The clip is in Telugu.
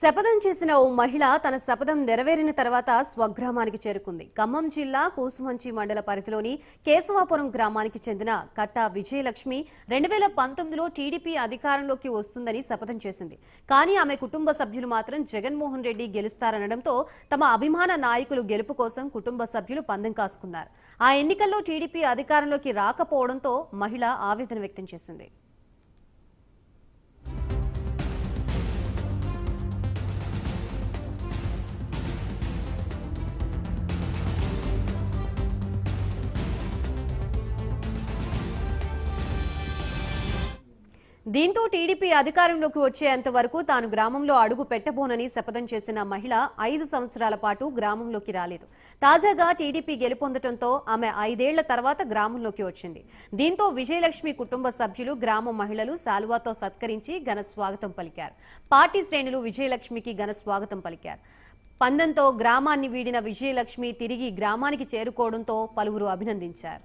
శపథం చేసిన ఓ మహిళ తన శపథం నెరవేరిన తర్వాత స్వగ్రామానికి చేరుకుంది. ఖమ్మం జిల్లా కూసుమంచి మండల పరిధిలోని కేశవాపురం గ్రామానికి చెందిన కట్టా విజయలక్ష్మి రెండు వేల పంతొమ్మిదిలో టీడీపీ అధికారంలోకి వస్తుందని శపథం చేసింది. కానీ ఆమె కుటుంబ సభ్యులు మాత్రం జగన్మోహన్ రెడ్డి గెలుస్తారనడంతో తమ అభిమాన నాయకులు గెలుపు కోసం కుటుంబ సభ్యులు పందెం కాసుకున్నారు. ఆ ఎన్నికల్లో టీడీపీ అధికారంలోకి రాకపోవడంతో మహిళ ఆవేదన వ్యక్తం చేసింది. దీంతో టీడీపీ అధికారంలోకి వచ్చేంత వరకు తాను గ్రామంలో అడుగు పెట్టబోనని శపథం చేసిన మహిళ ఐదు సంవత్సరాల పాటు గ్రామంలోకి రాలేదు. తాజాగా టీడీపీ గెలుపొందడంతో ఆమె ఐదేళ్ళ తర్వాత గ్రామంలోకి వచ్చింది. దీంతో విజయలక్ష్మి కుటుంబ సభ్యులు గ్రామ మహిళలు శాలువాతో సత్కరించి ఘన స్వాగతం పలికారు. పార్టీ శ్రేణులు విజయలక్ష్మికి ఘన స్వాగతం పలికారు. పందంతో గ్రామాన్ని వీడిన విజయలక్ష్మి తిరిగి గ్రామానికి చేరుకోవడంతో పలువురు అభినందించారు.